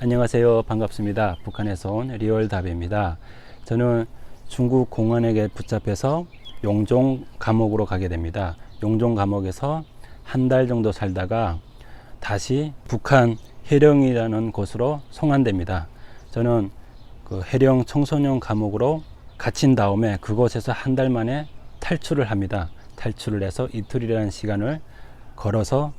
안녕하세요. 반갑습니다. 북한에서 온 리얼 답입니다. 저는 중국 공안에게 붙잡혀서 용종 감옥으로 가게 됩니다. 용종 감옥에서 한 달 정도 살다가 다시 북한 해령이라는 곳으로 송환됩니다. 저는 그 해령 청소년 감옥으로 갇힌 다음에 그곳에서 한 달 만에 탈출을 합니다. 탈출을 해서 이틀이라는 시간을 걸어서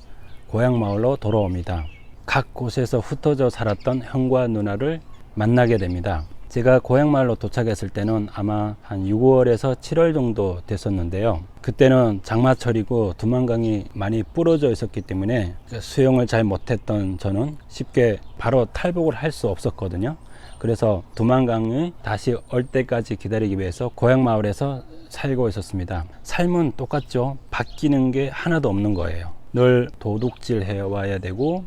고향 마을로 돌아옵니다. 각 곳에서 흩어져 살았던 형과 누나를 만나게 됩니다. 제가 고향 마을로 도착했을 때는 아마 한 6월에서 7월 정도 됐었는데요. 그때는 장마철이고 두만강이 많이 부러져 있었기 때문에 수영을 잘 못했던 저는 쉽게 바로 탈북을 할 수 없었거든요. 그래서 두만강이 다시 얼 때까지 기다리기 위해서 고향 마을에서 살고 있었습니다. 삶은 똑같죠. 바뀌는 게 하나도 없는 거예요. 늘 도둑질 해와야 되고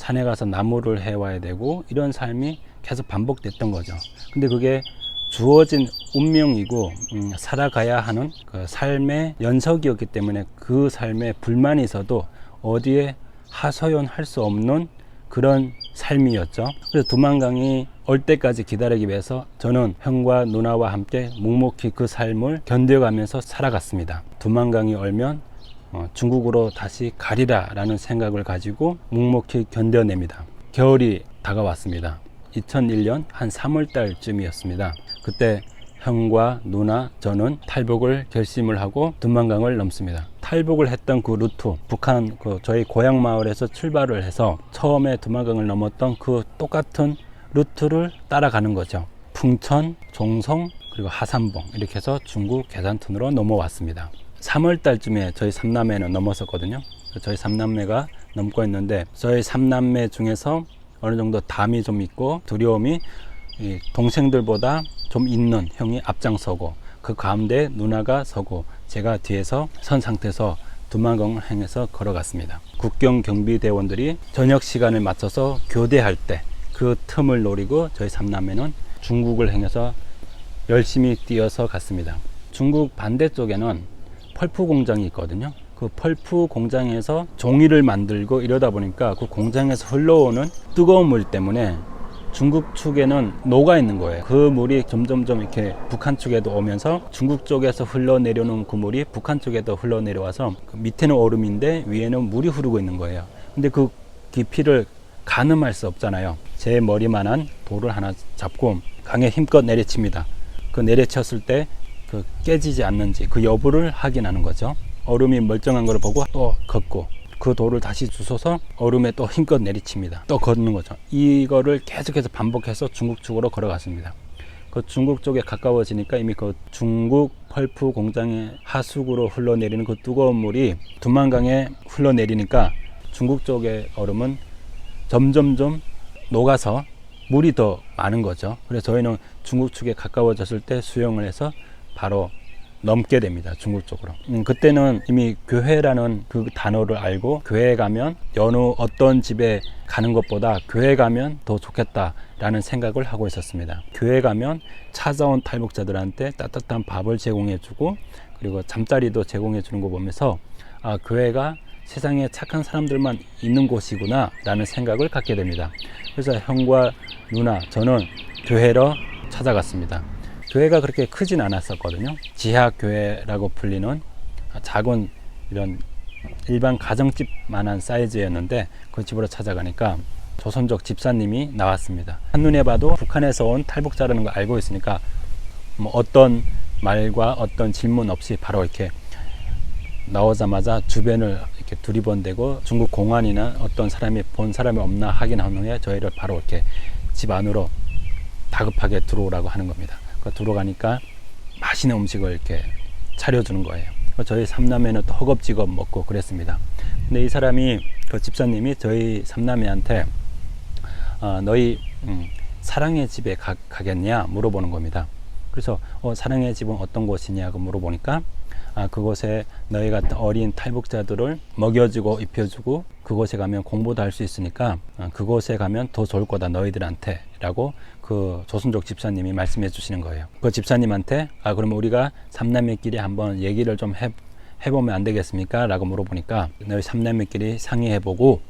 산에 가서 나무를 해와야 되고 이런 삶이 계속 반복됐던 거죠. 근데 그게 주어진 운명이고 음, 살아가야 하는 그 삶의 연속이었기 때문에 그 삶에 불만이 있어도 어디에 하소연할 수 없는 그런 삶이었죠. 그래서 두만강이 올 때까지 기다리기 위해서 저는 형과 누나와 함께 묵묵히 그 삶을 견뎌가면서 살아갔습니다. 두만강이 얼면 어, 중국으로 다시 가리라라는 생각을 가지고 묵묵히 견뎌냅니다. 겨울이 다가왔습니다. 2001년 한 3월 달쯤이었습니다. 그때 형과 누나 저는 탈북을 결심을 하고 두만강을 넘습니다. 탈북을 했던 그 루트, 북한 그 저희 고향 마을에서 출발을 해서 처음에 두만강을 넘었던 그 똑같은 루트를 따라가는 거죠. 풍천, 종성, 그리고 하산봉 이렇게 해서 중국 계산턴으로 넘어왔습니다. 3월 달쯤에 저희 삼남매는 넘었었거든요. 저희 삼남매가 넘고 있는데 저희 삼남매 중에서 어느 정도 담이 좀 있고 두려움이 이 동생들보다 좀 있는 형이 앞장서고 그 가운데 누나가 서고 제가 뒤에서 선 상태에서 두만강을 향해서 걸어갔습니다. 국경 경비대원들이 저녁 시간을 맞춰서 교대할 때 그 틈을 노리고 저희 삼남매는 중국을 향해서 열심히 뛰어서 갔습니다. 중국 반대쪽에는 펄프 공장이 있거든요. 그 펄프 공장에서 종이를 만들고 이러다 보니까 그 공장에서 흘러오는 뜨거운 물 때문에 중국 측에는 녹아 있는 거예요. 그 물이 점점점 이렇게 북한 쪽에도 오면서 중국 쪽에서 흘러내려오는 그 물이 북한 쪽에도 흘러내려와서 그 밑에는 얼음인데 위에는 물이 흐르고 있는 거예요. 근데 그 깊이를 가늠할 수 없잖아요. 제 머리만한 돌을 하나 잡고 강에 힘껏 내리칩니다. 그 내리쳤을 때 그 깨지지 않는지 그 여부를 확인하는 거죠. 얼음이 멀쩡한 걸 보고 또 걷고 그 돌을 다시 주워서 얼음에 또 힘껏 내리칩니다. 또 걷는 거죠. 이거를 계속해서 반복해서 중국 쪽으로 걸어갔습니다. 그 중국 쪽에 가까워지니까 이미 그 중국 펄프 공장의 하수구로 흘러내리는 그 뜨거운 물이 두만강에 흘러내리니까 중국 쪽의 얼음은 점점점 녹아서 물이 더 많은 거죠. 그래서 저희는 중국 측에 가까워졌을 때 수영을 해서 바로 넘게 됩니다. 중국 쪽으로. 음, 그때는 이미 교회라는 그 단어를 알고 교회 가면 여느 어떤 집에 가는 것보다 교회 가면 더 좋겠다라는 생각을 하고 있었습니다. 교회 가면 찾아온 탈북자들한테 따뜻한 밥을 제공해 주고 그리고 잠자리도 제공해 주는 거 보면서 아, 교회가 세상에 착한 사람들만 있는 곳이구나 라는 생각을 갖게 됩니다. 그래서 형과 누나, 저는 교회로 찾아갔습니다. 교회가 그렇게 크진 않았었거든요. 지하교회라고 불리는 작은 이런 일반 가정집만한 사이즈였는데 그 집으로 찾아가니까 조선족 집사님이 나왔습니다. 한눈에 봐도 북한에서 온 탈북자라는 걸 알고 있으니까 뭐 어떤 말과 어떤 질문 없이 바로 이렇게 나오자마자 주변을 이렇게 두리번대고 중국 공안이나 어떤 사람이 본 사람이 없나 확인한 후에 저희를 바로 이렇게 집 안으로 다급하게 들어오라고 하는 겁니다. 그 들어가니까 맛있는 음식을 이렇게 차려주는 거예요. 저희 삼남매는 또 허겁지겁 먹고 그랬습니다. 근데 이 사람이 그 집사님이 저희 삼남매한테 어, 너희 음, 사랑의 집에 가, 가겠냐 물어보는 겁니다. 그래서 어, 사랑의 집은 어떤 곳이냐고 물어보니까 아, 그곳에 너희 같은 어린 탈북자들을 먹여주고 입혀주고 그곳에 가면 공부도 할 수 있으니까 어, 그곳에 가면 더 좋을 거다 너희들한테 라고 그 조선족 집사님이 말씀해 주시는 거예요. 그 집사님한테 아 그러면 우리가 삼남매끼리 한번 얘기를 좀 해, 해보면 안 되겠습니까? 라고 물어보니까 너희 삼남매끼리 상의해보고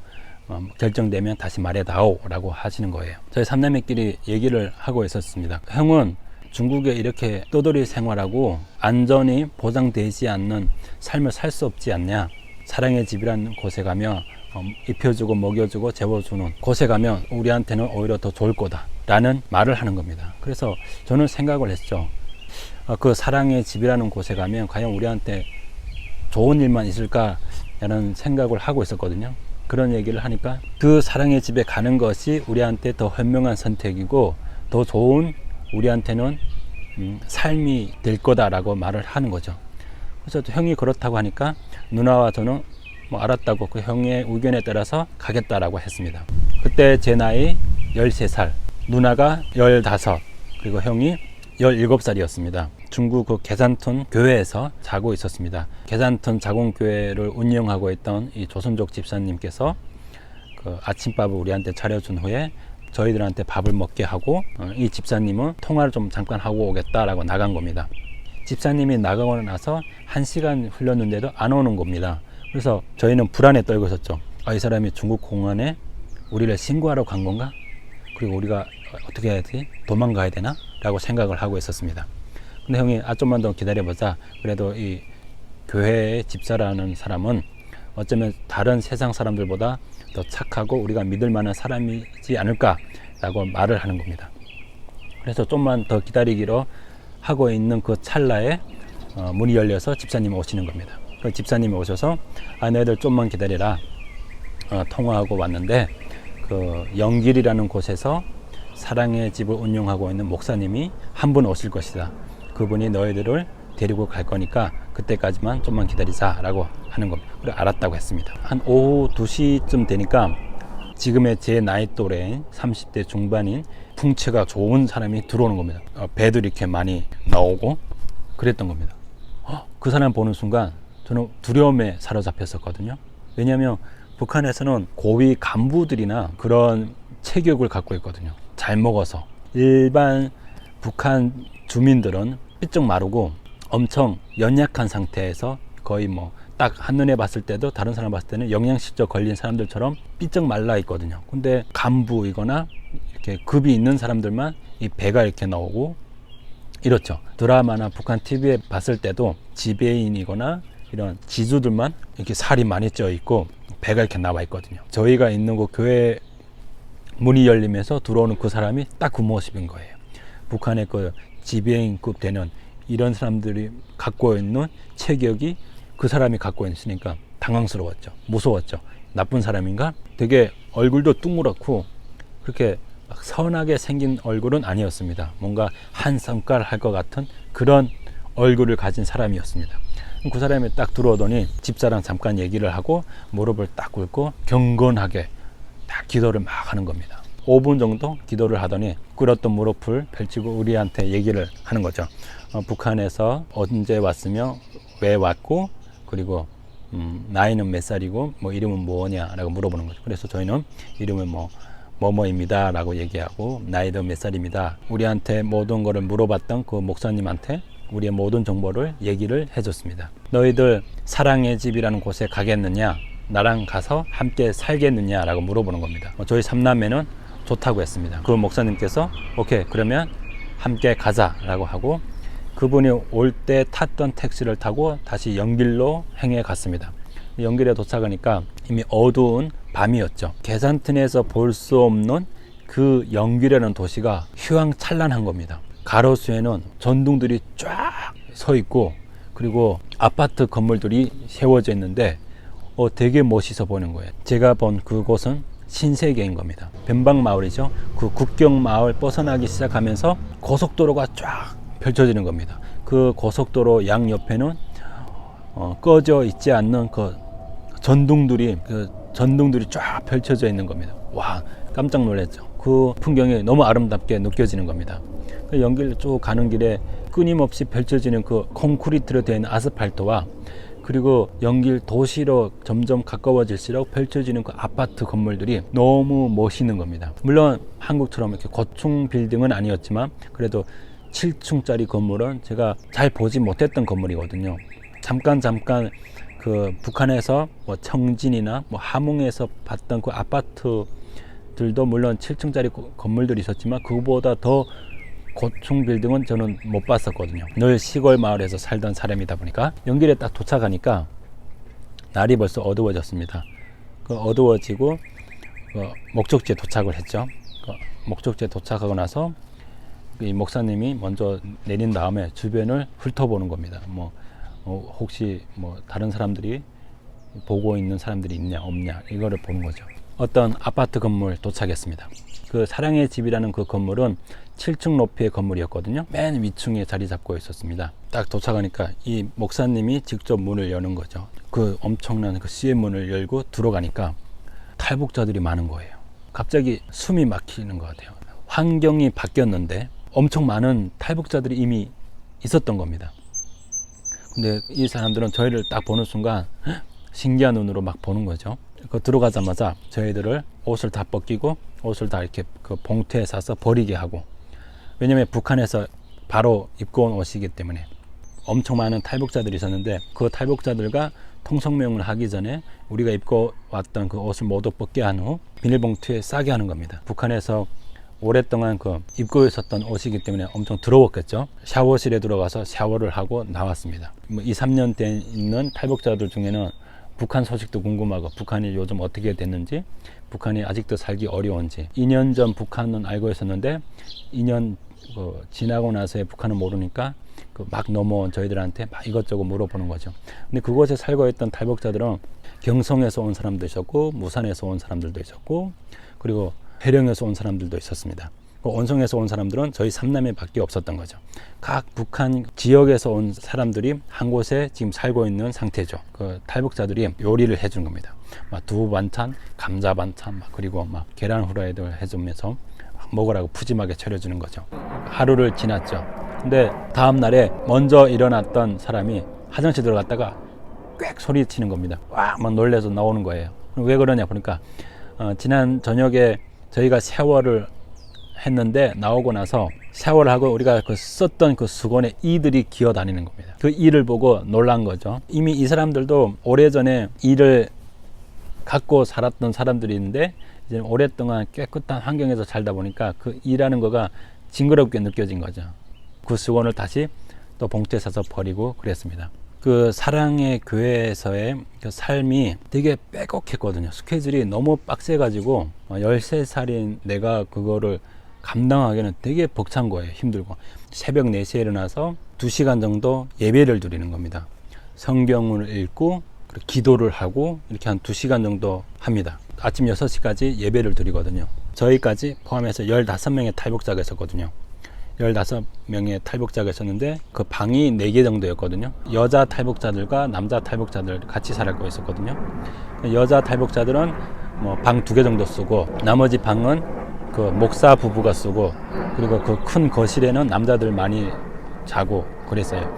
어, 결정되면 다시 말해다오 라고 하시는 거예요. 저희 삼남매끼리 얘기를 하고 있었습니다. 형은 중국에 이렇게 떠돌이 생활하고 안전이 보장되지 않는 삶을 살 수 없지 않냐. 사랑의 집이라는 곳에 가면 어, 입혀주고 먹여주고 재워주는 곳에 가면 우리한테는 오히려 더 좋을 거다 라는 말을 하는 겁니다. 그래서 저는 생각을 했죠. 어, 그 사랑의 집이라는 곳에 가면 과연 우리한테 좋은 일만 있을까라는 생각을 하고 있었거든요. 그런 얘기를 하니까 그 사랑의 집에 가는 것이 우리한테 더 현명한 선택이고 더 좋은 우리한테는 음, 삶이 될 거다라고 말을 하는 거죠. 그래서 또 형이 그렇다고 하니까 누나와 저는 뭐 알았다고 그 형의 의견에 따라서 가겠다라고 했습니다. 그때 제 나이 13살, 누나가 15, 그리고 형이 17살이었습니다. 중국 그 계산톤 교회에서 자고 있었습니다. 계산톤 자공교회를 운영하고 있던 이 조선족 집사님께서 그 아침밥을 우리한테 차려준 후에 저희들한테 밥을 먹게 하고 어, 이 집사님은 통화를 좀 잠깐 하고 오겠다라고 나간 겁니다. 집사님이 나가고 나서 한 시간 흘렀는데도 안 오는 겁니다. 그래서 저희는 불안에 떨고 있었죠. 아, 이 사람이 중국 공안에 우리를 신고하러 간 건가? 그리고 우리가 어떻게 해야 되지? 도망가야 되나? 라고 생각을 하고 있었습니다. 근데 형이 아 좀만 더 기다려보자. 그래도 이 교회의 집사라는 사람은 어쩌면 다른 세상 사람들보다 더 착하고 우리가 믿을 만한 사람이지 않을까라고 말을 하는 겁니다. 그래서 좀만 더 기다리기로 하고 있는 그 찰나에 어, 문이 열려서 집사님이 오시는 겁니다. 그 집사님이 오셔서 아 너희들 좀만 기다려라 어, 통화하고 왔는데 그 영길이라는 곳에서 사랑의 집을 운영하고 있는 목사님이 한 분 오실 것이다. 그분이 너희들을 데리고 갈 거니까 그때까지만 좀만 기다리자라고 하는 겁니다. 그래 알았다고 했습니다. 한 오후 2시쯤 되니까 지금의 제 나이 또래인 30대 중반인 풍채가 좋은 사람이 들어오는 겁니다. 어, 배도 이렇게 많이 나오고 그랬던 겁니다. 어, 그 사람 보는 순간 저는 두려움에 사로잡혔었거든요. 왜냐하면 북한에서는 고위 간부들이나 그런 체격을 갖고 있거든요. 잘 먹어서 일반 북한 주민들은 삐쩍 마르고 엄청 연약한 상태에서 거의 뭐 딱 한눈에 봤을 때도 다른 사람 봤을 때는 영양실조 걸린 사람들처럼 삐쩍 말라 있거든요. 근데 간부이거나 이렇게 급이 있는 사람들만 이 배가 이렇게 나오고 이렇죠. 드라마나 북한 TV에 봤을 때도 지배인이거나 이런 지주들만 이렇게 살이 많이 쪄 있고 배가 이렇게 나와 있거든요. 저희가 있는 곳 교회 문이 열리면서 들어오는 그 사람이 딱 그 모습인 거예요. 북한의 그 지배인급 되는 이런 사람들이 갖고 있는 체격이 그 사람이 갖고 있으니까 당황스러웠죠. 무서웠죠. 나쁜 사람인가? 되게 얼굴도 뚱그랗고 그렇게 막 선하게 생긴 얼굴은 아니었습니다. 뭔가 한 성깔 할 것 같은 그런 얼굴을 가진 사람이었습니다. 그 사람이 딱 들어오더니 집사랑 잠깐 얘기를 하고 무릎을 딱 꿇고 경건하게 딱 기도를 막 하는 겁니다. 5분 정도 기도를 하더니 꿇었던 무릎을 펼치고 우리한테 얘기를 하는 거죠. 어, 북한에서 언제 왔으며 왜 왔고 그리고 음, 나이는 몇 살이고 뭐 이름은 뭐냐라고 물어보는 거죠. 그래서 저희는 이름은 뭐 뭐뭐입니다라고 얘기하고 나이도 몇 살입니다. 우리한테 모든 거를 물어봤던 그 목사님한테 우리의 모든 정보를 얘기를 해줬습니다. 너희들 사랑의 집이라는 곳에 가겠느냐? 나랑 가서 함께 살겠느냐라고 물어보는 겁니다. 어, 저희 삼남매는 좋다고 했습니다. 그 목사님께서 오케이 그러면 함께 가자라고 하고 그분이 올 때 탔던 택시를 타고 다시 연길로 행해 갔습니다. 연길에 도착하니까 이미 어두운 밤이었죠. 계산튼에서 볼 수 없는 그 연길이라는 도시가 휘황찬란한 겁니다. 가로수에는 전등들이 쫙 서 있고 그리고 아파트 건물들이 세워져 있는데 어, 되게 멋있어 보이는 거예요. 제가 본 그곳은 신세계인 겁니다. 변방 마을이죠. 그 국경 마을 벗어나기 시작하면서 고속도로가 쫙 펼쳐지는 겁니다. 그 고속도로 양 옆에는 어, 꺼져 있지 않는 그 전등들이 그 전등들이 쫙 펼쳐져 있는 겁니다. 와 깜짝 놀랐죠. 그 풍경이 너무 아름답게 느껴지는 겁니다. 그 연길 쭉 가는 길에 끊임없이 펼쳐지는 그 콘크리트로 된 아스팔트와 그리고 연길 도시로 점점 가까워질수록 펼쳐지는 그 아파트 건물들이 너무 멋있는 겁니다. 물론 한국처럼 이렇게 고층 빌딩은 아니었지만 그래도 7층짜리 건물은 제가 잘 보지 못했던 건물이거든요. 잠깐 잠깐 그 북한에서 뭐 청진이나 뭐 함흥에서 봤던 그 아파트들도 물론 7층짜리 건물들이 있었지만 그거보다 더 고층 빌딩은 저는 못 봤었거든요. 늘 시골 마을에서 살던 사람이다 보니까 연길에 딱 도착하니까 날이 벌써 어두워졌습니다. 그 어두워지고 그 목적지에 도착을 했죠. 그 목적지에 도착하고 나서 이 목사님이 먼저 내린 다음에 주변을 훑어보는 겁니다. 뭐 어, 혹시 뭐 다른 사람들이 보고 있는 사람들이 있냐 없냐 이거를 보는 거죠. 어떤 아파트 건물 도착했습니다. 그 사랑의 집이라는 그 건물은 7층 높이의 건물이었거든요. 맨 위층에 자리 잡고 있었습니다. 딱 도착하니까 이 목사님이 직접 문을 여는 거죠. 그 엄청난 그 시의 문을 열고 들어가니까 탈북자들이 많은 거예요. 갑자기 숨이 막히는 것 같아요. 환경이 바뀌었는데 엄청 많은 탈북자들이 이미 있었던 겁니다. 근데 이 사람들은 저희를 딱 보는 순간 헉, 신기한 눈으로 막 보는 거죠. 그 들어가자마자 저희들을 옷을 다 벗기고 옷을 다 이렇게 그 봉투에 싸서 버리게 하고 왜냐면 북한에서 바로 입고 온 옷이기 때문에 엄청 많은 탈북자들이 있었는데 그 탈북자들과 통성명을 하기 전에 우리가 입고 왔던 그 옷을 모두 벗게 한 후 비닐봉투에 싸게 하는 겁니다. 북한에서 오랫동안 그 입고 있었던 옷이기 때문에 엄청 더러웠겠죠. 샤워실에 들어가서 샤워를 하고 나왔습니다. 뭐 2, 3년 돼 있는 탈북자들 중에는 북한 소식도 궁금하고 북한이 요즘 어떻게 됐는지 북한이 아직도 살기 어려운지 2년 전 북한은 알고 있었는데 2년 그 지나고 나서의 북한은 모르니까 그 막 넘어온 저희들한테 막 이것저것 물어보는 거죠. 근데 그곳에 살고 있던 탈북자들은 경성에서 온 사람도 있었고 무산에서 온 사람들도 있었고 그리고 해령에서 온 사람들도 있었습니다. 그 온성에서 온 사람들은 저희 삼남매밖에 없었던 거죠. 각 북한 지역에서 온 사람들이 한 곳에 지금 살고 있는 상태죠. 그 탈북자들이 요리를 해준 겁니다. 막 두부 반찬, 감자 반찬, 막 그리고 막 계란 후라이를 해주면서 먹으라고 푸짐하게 차려주는 거죠. 하루를 지났죠. 근데 다음 날에 먼저 일어났던 사람이 화장실 들어갔다가 꽥 소리 치는 겁니다. 와, 막 놀래서 나오는 거예요. 왜 그러냐 보니까 어, 지난 저녁에 저희가 샤워를 했는데 나오고 나서 샤워를 하고 우리가 그 썼던 그 수건에 이들이 기어 다니는 겁니다. 그 이를 보고 놀란 거죠. 이미 이 사람들도 오래전에 이를 갖고 살았던 사람들인데 이제 오랫동안 깨끗한 환경에서 살다 보니까 그 일하는 거가 징그럽게 느껴진 거죠. 그 수건을 다시 또 봉투에 싸서 버리고 그랬습니다. 그 사랑의 교회에서의 그 삶이 되게 빼곡했거든요. 스케줄이 너무 빡세가지고 13살인 내가 그거를 감당하기는 되게 벅찬 거예요. 힘들고. 새벽 4시에 일어나서 2시간 정도 예배를 드리는 겁니다. 성경을 읽고 기도를 하고 이렇게 한 2시간 정도 합니다. 아침 6시까지 예배를 드리거든요. 저희까지 포함해서 15명의 탈북자가 있었거든요. 15명의 탈북자가 있었는데 그 방이 4개 정도였거든요. 여자 탈북자들과 남자 탈북자들 같이 살고 있었거든요. 여자 탈북자들은 뭐 방 두 개 정도 쓰고 나머지 방은 그 목사 부부가 쓰고 그리고 그 큰 거실에는 남자들 많이 자고 그랬어요.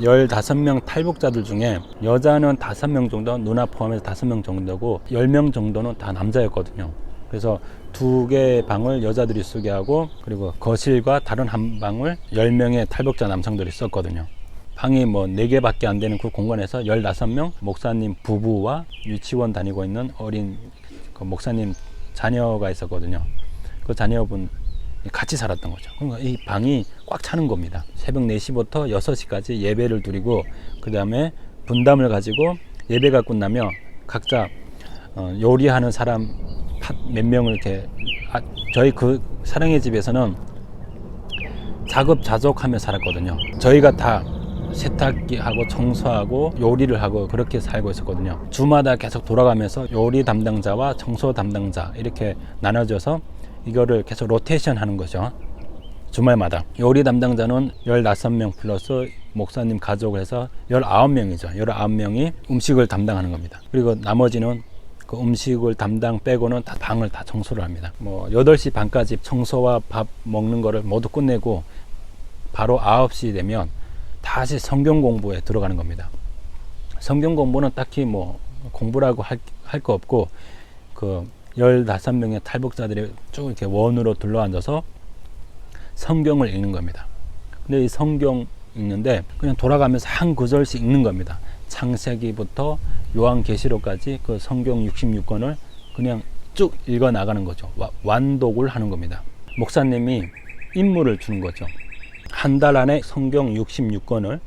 15명 탈북자들 중에 여자는 5명 정도, 누나 포함해서 5명 정도고 10명 정도는 다 남자였거든요. 그래서 두 개의 방을 여자들이 쓰게 하고 그리고 거실과 다른 한 방을 10명의 탈북자 남성들이 썼거든요. 방이 뭐 4개밖에 안 되는 그 공간에서 15명 목사님 부부와 유치원 다니고 있는 어린 그 목사님 자녀가 있었거든요. 그 자녀분 같이 살았던 거죠. 그러니까 이 방이 꽉 차는 겁니다. 새벽 4시부터 6시까지 예배를 드리고 그 다음에 분담을 가지고 예배가 끝나면 각자 어, 요리하는 사람 몇 명을 이렇게 아, 저희 그 사랑의 집에서는 자급자족하며 살았거든요. 저희가 다 세탁기 하고 청소하고 요리를 하고 그렇게 살고 있었거든요. 주마다 계속 돌아가면서 요리 담당자와 청소 담당자 이렇게 나눠져서 이거를 계속 로테이션 하는 거죠. 주말마다. 요리 담당자는 15명 플러스 목사님 가족을 해서 19명이죠. 19명이 음식을 담당하는 겁니다. 그리고 나머지는 그 음식을 담당 빼고는 다 방을 다 청소를 합니다. 뭐 8시 반까지 청소와 밥 먹는 거를 모두 끝내고 바로 9시 되면 다시 성경 공부에 들어가는 겁니다. 성경 공부는 딱히 뭐 공부라고 할 거 없고 그 15명의 탈북자들이 쭉 이렇게 원으로 둘러앉아서 성경을 읽는 겁니다. 근데 이 성경 읽는데 그냥 돌아가면서 한 구절씩 읽는 겁니다. 창세기부터 요한계시록까지 그 성경 66권을 그냥 쭉 읽어 나가는 거죠. 와- 완독을 하는 겁니다. 목사님이 임무를 주는 거죠. 한 달 안에 성경 66권을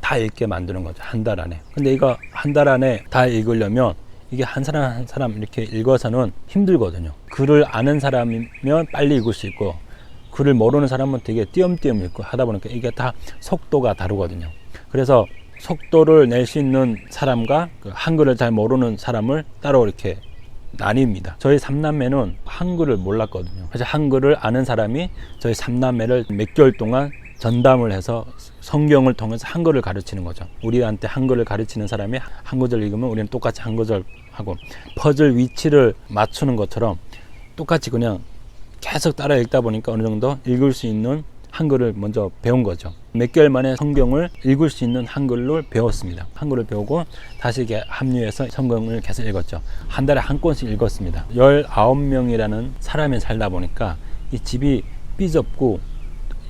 다 읽게 만드는 거죠. 한 달 안에. 근데 이거 한 달 안에 다 읽으려면 이게 한 사람 한 사람 이렇게 읽어서는 힘들거든요. 글을 아는 사람이면 빨리 읽을 수 있고 글을 모르는 사람은 되게 띄엄띄엄 읽고 하다 보니까 이게 다 속도가 다르거든요. 그래서 속도를 낼 수 있는 사람과 그 한글을 잘 모르는 사람을 따로 이렇게 나뉩니다. 저희 삼남매는 한글을 몰랐거든요. 그래서 한글을 아는 사람이 저희 삼남매를 몇 개월 동안 전담을 해서 성경을 통해서 한글을 가르치는 거죠. 우리한테 한글을 가르치는 사람이 한 구절 읽으면 우리는 똑같이 한 구절 하고 퍼즐 위치를 맞추는 것처럼 똑같이 그냥 계속 따라 읽다 보니까 어느 정도 읽을 수 있는 한글을 먼저 배운 거죠. 몇 개월 만에 성경을 읽을 수 있는 한글을 배웠습니다. 한글을 배우고 다시 합류해서 성경을 계속 읽었죠. 한 달에 한 권씩 읽었습니다. 19명이라는 사람이 살다 보니까 이 집이 삐좁고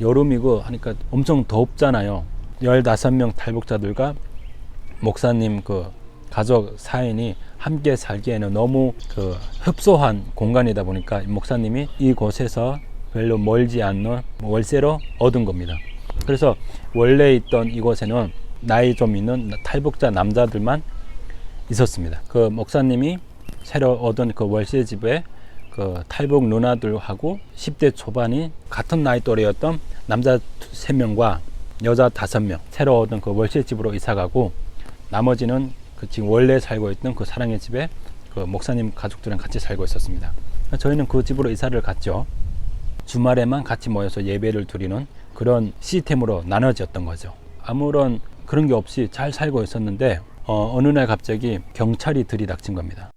여름이고 하니까 엄청 덥잖아요. 15명 탈북자들과 목사님 그 가족 사인이 함께 살기에는 너무 그 흡소한 공간이다 보니까 목사님이 이곳에서 별로 멀지 않는 월세로 얻은 겁니다. 그래서 원래 있던 이곳에는 나이 좀 있는 탈북자 남자들만 있었습니다. 그 목사님이 새로 얻은 그 월세 집에 그 탈북 누나들하고 10대 초반이 같은 나이 또래였던 남자 3명과 여자 5명 새로 얻은 그 월세 집으로 이사 가고 나머지는 그 지금 원래 살고 있던 그 사랑의 집에 그 목사님 가족들이랑 같이 살고 있었습니다. 저희는 그 집으로 이사를 갔죠. 주말에만 같이 모여서 예배를 드리는 그런 시스템으로 나눠졌던 거죠. 아무런 그런 게 없이 잘 살고 있었는데 어, 어느 날 갑자기 경찰이 들이닥친 겁니다.